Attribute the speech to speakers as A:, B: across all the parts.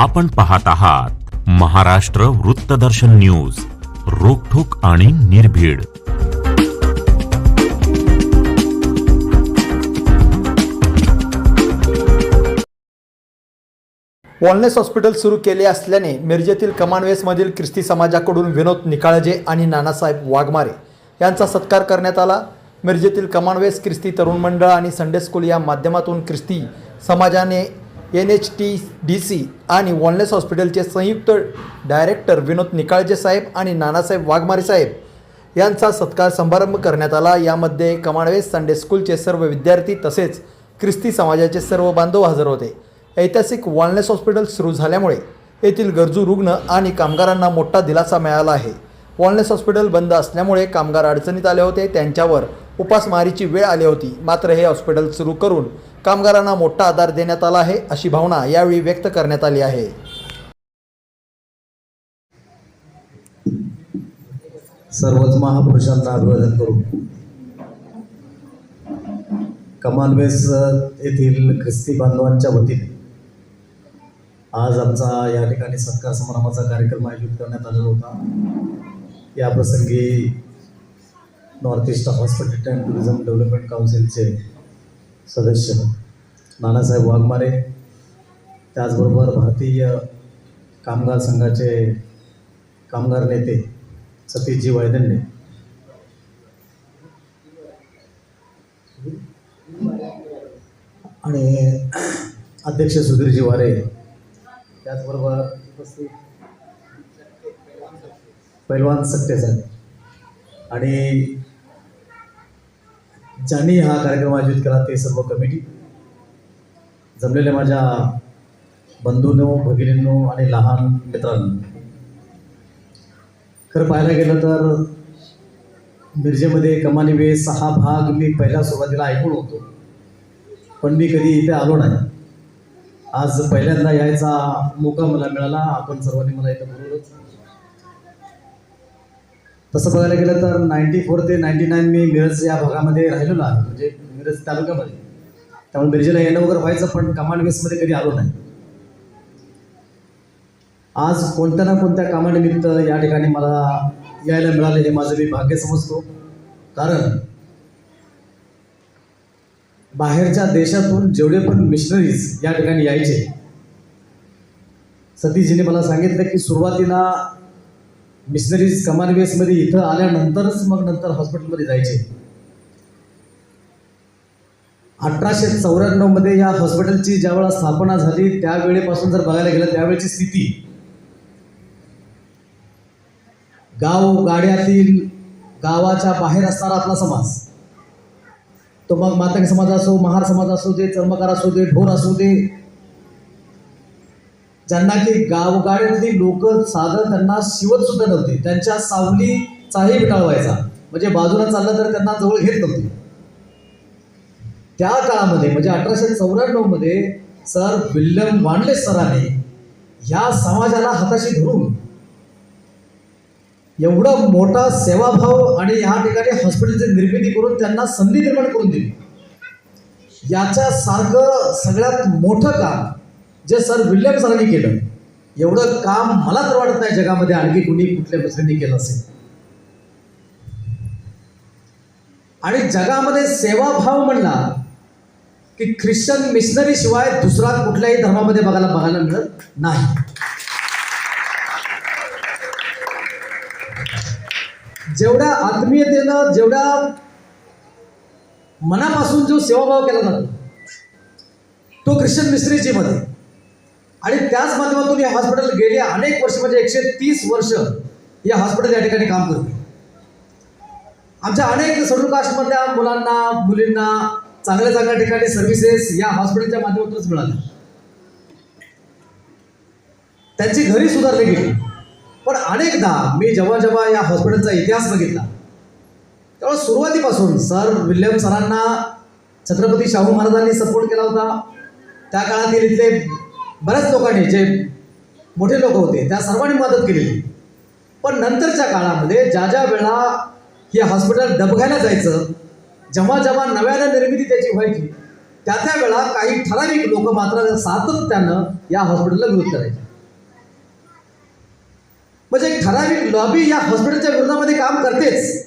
A: आपण पाहत आहात महाराष्ट्र वृत्तदर्शन न्यूज रोखोक आणि निर्भीड वॉलनेस हॉस्पिटल सुरू केले असल्याने मिरजेतील कमानवेसमधील ख्रिस्ती समाजाकडून विनोद निकाळजे आणि नानासाहेब वाघमारे यांचा सत्कार करण्यात आला मिरजेतील कमानवेस ख्रिस्ती तरुण मंडळ आणि संडे स्कूल या माध्यमातून ख्रिस्ती समाजाने N H T D C आणि वॉलनेस हॉस्पिटलचे संयुक्त डायरेक्टर विनोद निकाळजे साहेब आणि नानासाहेब वाघमारे साहेब यांचा सत्कार समारंभ करण्यात आला यामध्ये कमाडवे संडे स्कूलचे सर्व विद्यार्थी तसेच ख्रिस्ती समाजाचे सर्व बांधव हजर होते ऐतिहासिक वॉलनेस हॉस्पिटल सुरू झाल्यामुळे येथील गरजू रुग्ण आणि कामगारांना मोठा दिलासा मिळाला आहे वॉलनेस हॉस्पिटल बंद असल्यामुळे कामगार अडचणीत आले होते त्यांच्यावर उपासमारीची वेळ आली होती मात्र हे हॉस्पिटल सुरू करून कामगारांना मोठा आधार देण्यात आला आहे अशी भावना यावेळी व्यक्त करण्यात आली आहे
B: सर्वच महापुरुषांना अभिवादन करू बेस येथील ख्रिस्ती बांधवांच्या वतीने आज आमचा या ठिकाणी सत्कार समारंभाचा कार्यक्रम आयोजित करण्यात आलेला होता या प्रसंगी north east hospital and tourism development काउन्सिलचे सदस्य नानासाहेब वाघमारे त्याचबरोबर भारतीय कामगार संघाचे कामगार नेते सतीशजी वैदंडे आणि अध्यक्ष सुधीरजी वारे त्याचबरोबर उपस्थित पैलवान सत्य आणि ज्यांनी हा कार्यक्रम आयोजित केला ते सर्व कमिटी जमलेल्या माझ्या बंधूंनो भगिनींनो आणि लहान मित्रांनो खरं पाहायला गेलं तर मिरजेमध्ये कमानी वे सहा भाग मी पहिल्या सुरुवातीला ऐकून होतो पण मी कधी इथे आलो नाही आज पहिल्यांदा यायचा मोका मला मिळाला आपण सर्वांनी मला इथं बोलवलं तसं बघायला गेलं तर नाईन्टी फोर ते नाईन्टी नाईन मी मिरज या भागामध्ये राहिलेलो आहे म्हणजे मिरज तालुक्यामध्ये त्यामुळे मिरजेला येणं वगैरे व्हायचं पण कमांड वेसमध्ये कधी आलो नाही आज कोणत्या ना कोणत्या कामानिमित्त या ठिकाणी मला यायला मिळाले हे माझं मी भाग्य समजतो कारण बाहेरच्या देशातून जेवढे पण मिशनरीज या ठिकाणी यायचे सतीशजीने मला सांगितलं की सुरुवातीला मिशनरीज कमान वेसमध्ये इथं आल्यानंतरच मग नंतर हॉस्पिटलमध्ये जायचे अठराशे मध्ये या हॉस्पिटलची ज्यावेळा स्थापना झाली त्यावेळेपासून जर बघायला गेलं त्यावेळेची स्थिती गाव गाड्यातील गावाच्या बाहेर असणारा आपला समाज तो मग मातंग समाज असो महार समाज असू दे चर्मकार असू दे ढोर असू दे ज्यांना की गावगाड्यातली लोक साधं त्यांना शिवत सुद्धा नव्हते त्यांच्या सावलीचाही विटाळवायचा म्हणजे बाजूला चाललं तर त्यांना जवळ घेत नव्हती त्या काळामध्ये म्हणजे अठराशे चौऱ्याण्णवमध्ये सर विल्यम वांडले सराने ह्या समाजाला हाताशी धरून एवढा मोठा सेवाभाव आणि या ठिकाणी हॉस्पिटलची निर्मिती करून त्यांना संधी निर्माण करून दिली सारखं सगळ्यात मोठं काम जे सर विल्यम सरांनी केलं एवढं काम मला तर वाटत नाही जगामध्ये आणखी कुणी कुठल्या दुसऱ्यांनी केलं असेल आणि जगामध्ये सेवाभाव म्हणला की ख्रिश्चन मिशनरी शिवाय दुसरा कुठल्याही धर्मामध्ये बघायला बघायला मिळत नाही जेवढ्या आत्मीयतेनं जेवढ्या मनापासून जो सेवाभाव केला जातो तो ख्रिश्चन मध्ये आणि त्याच माध्यमातून हे हॉस्पिटल गेले अनेक वर्ष म्हणजे एकशे तीस वर्ष या हॉस्पिटल या ठिकाणी काम करते आमच्या अनेक शेड्यूल कास्टमधल्या मुलांना मुलींना चांगल्या चांगल्या ठिकाणी सर्व्हिसेस या हॉस्पिटलच्या माध्यमातूनच मिळाल्या त्यांची घरी सुधारली गेली पण अनेकदा मी जेव्हा जेव्हा या हॉस्पिटलचा इतिहास बघितला तेव्हा सुरुवातीपासून सर विल्यम सरांना छत्रपती शाहू महाराजांनी सपोर्ट केला होता त्या काळातील इथले बऱ्याच लोकांनी जे मोठे लोक होते त्या सर्वांनी मदत केलेली पण नंतरच्या काळामध्ये ज्या ज्या वेळा हे हॉस्पिटल डबघायला जायचं जेव्हा जेव्हा नव्यानं निर्मिती त्याची व्हायची त्या त्या वेळा काही ठराविक लोक मात्र सातत्यानं या हॉस्पिटलला विरोध करायचे म्हणजे ठराविक लॉबी या हॉस्पिटलच्या विरोधामध्ये काम करतेच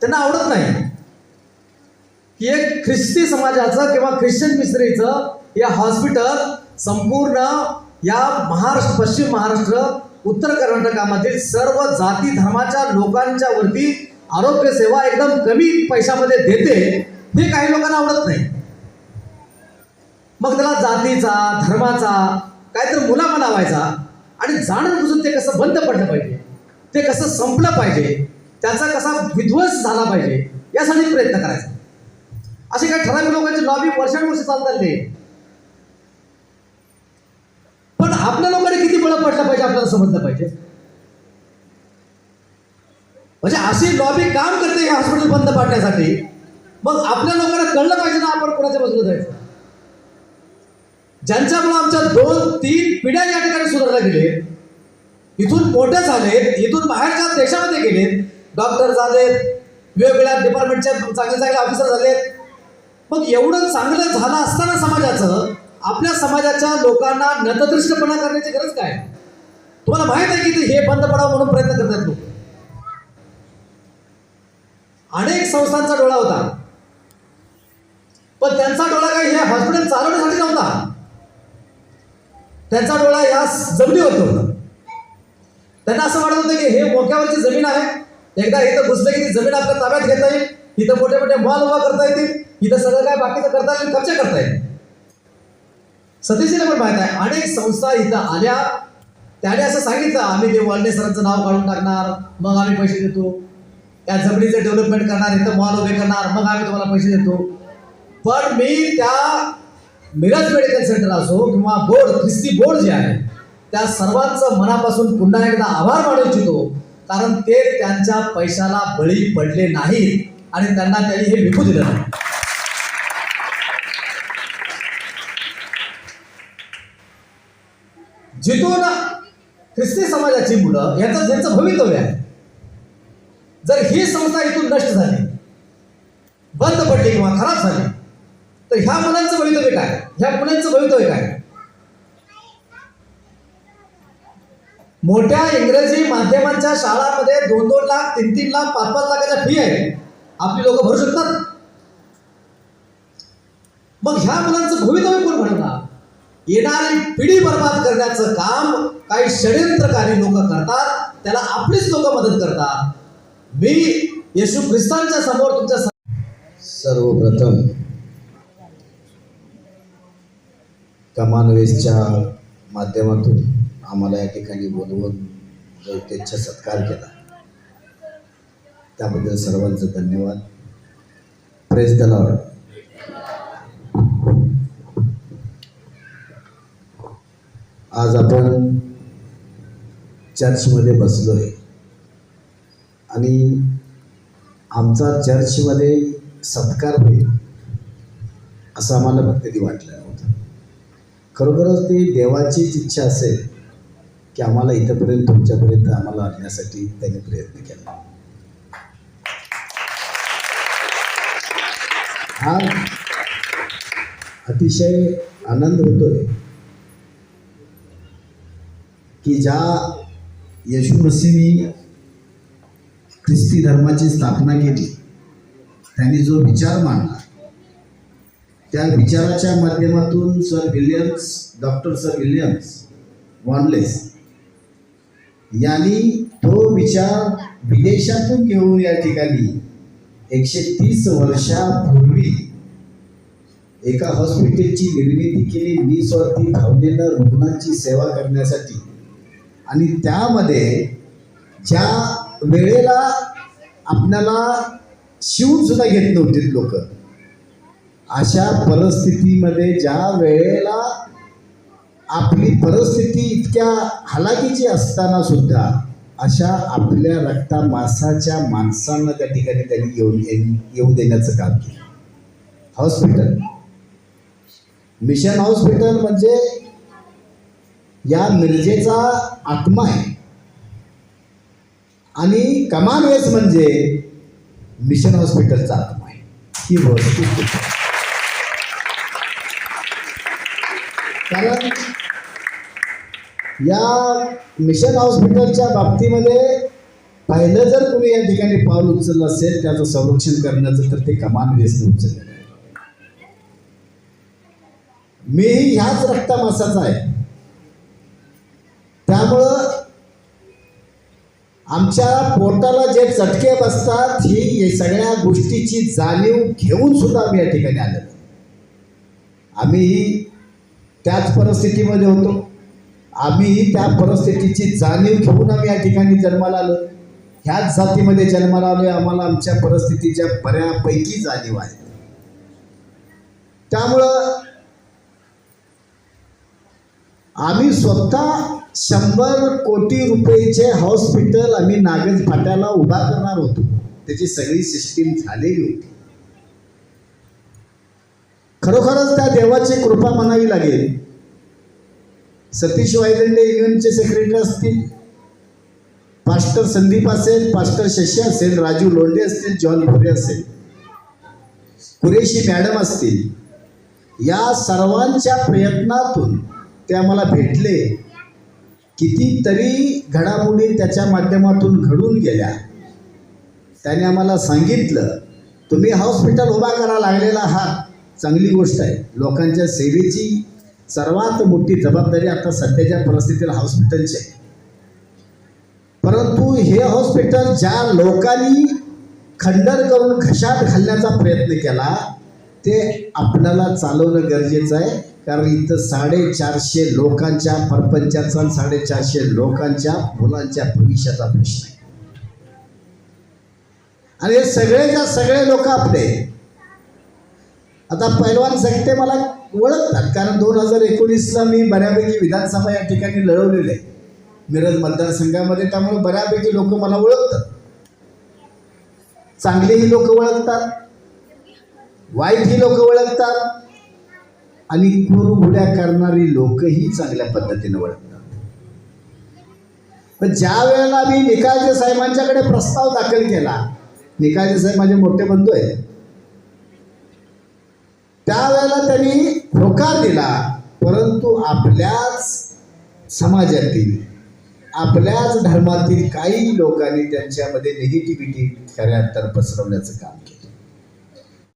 B: त्यांना आवडत नाही की एक ख्रिस्ती समाजाचं किंवा ख्रिश्चन मिस्त्रीचं या हॉस्पिटल संपूर्ण या महाराष्ट्र पश्चिम महाराष्ट्र उत्तर कर्नाटकामधील सर्व जाती धर्माच्या लोकांच्या वरती आरोग्य सेवा एकदम कमी पैशामध्ये देते हे काही लोकांना आवडत नाही मग त्याला जातीचा धर्माचा काहीतरी मुलामा लावायचा आणि जाणून बुजून ते कसं बंद पडलं पाहिजे ते कसं संपलं पाहिजे त्याचा कसा विध्वंस झाला पाहिजे यासाठी प्रयत्न करायचा असे काही ठराविक लोकांची लॉबी वर्षानुवर्ष चालतात पण आपल्या लोकांनी किती बळ पडलं पाहिजे आपल्याला समजलं पाहिजे म्हणजे अशी लॉबी काम करते हे हॉस्पिटल बंद पाडण्यासाठी मग आपल्या लोकांना कळलं पाहिजे ना आपण कोणाच्या बाजूला जायचं ज्यांच्यामुळे आमच्या दोन तीन पिढ्या या ठिकाणी सुधारल्या गेले इथून मोठे झाले इथून बाहेरच्या देशामध्ये गेले डॉक्टर झालेत वेगवेगळ्या डिपार्टमेंटचे चांगले चांगले ऑफिसर झालेत मग एवढं चांगलं झालं असताना समाजाचं आपल्या समाजाच्या लोकांना नतदृष्टपणा करण्याची गरज काय तुम्हाला माहित आहे की ते हे बंद पडावं म्हणून प्रयत्न करतात लोक अनेक संस्थांचा डोळा होता पण त्यांचा डोळा काही हे हॉस्पिटल चालवण्यासाठी नव्हता त्यांचा डोळा या जमिनीवरती होता त्यांना असं वाटत होतं की हे मोक्यावरची जमीन आहे एकदा इथं घुसलं की ती जमीन आपल्या ताब्यात घेता येईल इथं मोठे मोठे मॉल उभा करता येतील इथं सगळं काय बाकीचं करता येईल खर्च करता येईल सतीशीला पण माहित आहे अनेक संस्था इथं आल्या त्याने असं सांगितलं आम्ही ते वळणे सरांचं नाव काढून टाकणार मग आम्ही पैसे देतो त्या जमिनीचं डेव्हलपमेंट करणार इथं मॉल उभे करणार मग आम्ही तुम्हाला पैसे देतो पण मी त्या मिरज मेडिकल सेंटर असो किंवा बोर्ड ख्रिस्ती बोर्ड जे आहे त्या सर्वांचं मनापासून पुन्हा एकदा आभार मानू इच्छितो कारण ते त्यांच्या पैशाला बळी पडले नाही आणि त्यांना त्यांनी हे विकू दिलं नाही जिथून ख्रिस्ती समाजाची मुलं याचं ज्यांचं भवितव्य आहे जर ही संस्था इथून नष्ट झाली बंद पडली किंवा खराब झाली तर ह्या मुलांचं भवितव्य काय ह्या मुलांचं भवितव्य काय मोठ्या इंग्रजी माध्यमांच्या शाळामध्ये दोन दोन लाख तीन तीन लाख पाच पाच लाखाच्या फी आहे आपली लोक भरू शकतात मग ह्या मुलांचं भवितव्य कोण म्हणणार येणारी पिढी बर्बाद करण्याचं काम काही षडयंत्रकारी लोक करतात त्याला आपलीच लोक मदत करतात मी येशू ख्रिस्तांच्या समोर तुमच्या सर्वप्रथम कमानवेसच्या माध्यमातून आम्हाला या ठिकाणी बोलवून जनतेचा सत्कार केला त्याबद्दल सर्वांचं धन्यवाद प्रेस दलावर आज आपण चर्चमध्ये बसलो आहे आणि आमचा चर्चमध्ये सत्कार होईल असं आम्हाला कधी वाटलं नव्हतं खरोखरच ती देवाचीच इच्छा असेल की आम्हाला इथंपर्यंत तुमच्यापर्यंत आम्हाला आणण्यासाठी त्यांनी प्रयत्न केला हा अतिशय आनंद होतोय की ज्या येशू मसीनी ख्रिस्ती धर्माची स्थापना केली त्यांनी जो विचार मांडला त्या विचाराच्या माध्यमातून sir Williams doctor sir Williams Wanless यांनी तो विचार विदेशातून घेऊन या ठिकाणी एकशे तीस वर्षापूर्वी एका हॉस्पिटलची निर्मिती केली ती धावलेल्या रुग्णांची सेवा करण्यासाठी आणि त्यामध्ये ज्या वेळेला आपल्याला शिवून सुद्धा घेत नव्हती लोक अशा परिस्थितीमध्ये ज्या वेळेला आपली परिस्थिती इतक्या हालाकीची असताना सुद्धा अशा आपल्या रक्ता मासाच्या माणसांना त्या ठिकाणी त्यांनी येऊन येऊ देण्याचं काम केलं हॉस्पिटल मिशन हॉस्पिटल म्हणजे या मिरजेचा आत्मा आहे आणि कमान वेस म्हणजे मिशन हॉस्पिटलचा आत्मा आहे ही वस्तू कारण या मिशन हॉस्पिटलच्या बाबतीमध्ये पहिलं जर तुम्ही या ठिकाणी पाऊल उचललं असेल त्याचं संरक्षण करण्याचं तर ते कमान व्यस्त उचललं मी ह्याच रक्ता मासाचा आहे आमच्या पोटाला जे चटके बसतात ही सगळ्या गोष्टीची जाणीव घेऊन सुद्धा आम्ही या ठिकाणी आलो आम्ही त्याच परिस्थितीमध्ये होतो आम्ही त्या परिस्थितीची जाणीव घेऊन आम्ही या ठिकाणी जन्माला आलो ह्याच जातीमध्ये जन्माला आलो आम्हाला आमच्या परिस्थितीच्या बऱ्यापैकी जाणीव आहे त्यामुळं आम्ही स्वतः शंभर कोटी रुपयेचे हॉस्पिटल आम्ही नागज फाट्याला उभा करणार होतो त्याची सगळी सिस्टीम झालेली होती खरोखरच त्या देवाची कृपा म्हणावी लागेल सतीश वायदंडे युनियनचे सेक्रेटरी असतील पास्टर संदीप असेल पास्टर शशी असेल राजू लोंढे असतील जॉन भोरे असेल कुरेशी मॅडम असतील या सर्वांच्या प्रयत्नातून ते आम्हाला भेटले कितीतरी घडामोडी त्याच्या माध्यमातून घडून गेल्या त्याने आम्हाला सांगितलं तुम्ही हॉस्पिटल उभा करा लागलेला हा चांगली गोष्ट आहे लोकांच्या सेवेची सर्वात मोठी जबाबदारी आता सध्याच्या परिस्थितीला हॉस्पिटलची आहे परंतु हे हॉस्पिटल ज्या लोकांनी खंडर करून घशात घालण्याचा प्रयत्न केला ते आपल्याला चालवणं गरजेचं आहे कारण इथं साडेचारशे लोकांच्या परपंचाचा साडेचारशे लोकांच्या मुलांच्या भविष्याचा प्रश्न आहे आणि हे सगळेच्या सगळे लोक आपले आता पहिलवान सगळे मला ओळखतात कारण दोन हजार एकोणीसला मी बऱ्यापैकी विधानसभा या ठिकाणी लढवलेले मिरज मतदारसंघामध्ये त्यामुळे बऱ्यापैकी लोक मला ओळखतात चांगलेही लोक ओळखतात वाईटही लोक ओळखतात आणि उड्या करणारी लोकही चांगल्या पद्धतीने वळतात पण ज्या वेळेला मी निकालजे साहेबांच्याकडे प्रस्ताव दाखल केला निकालजे साहेब माझे मोठे बंधू आहे त्यावेळेला त्यांनी होकार दिला परंतु आपल्याच समाजातील आपल्याच धर्मातील काही लोकांनी त्यांच्यामध्ये निगेटिव्हिटी खऱ्या तर पसरवण्याचं काम केलं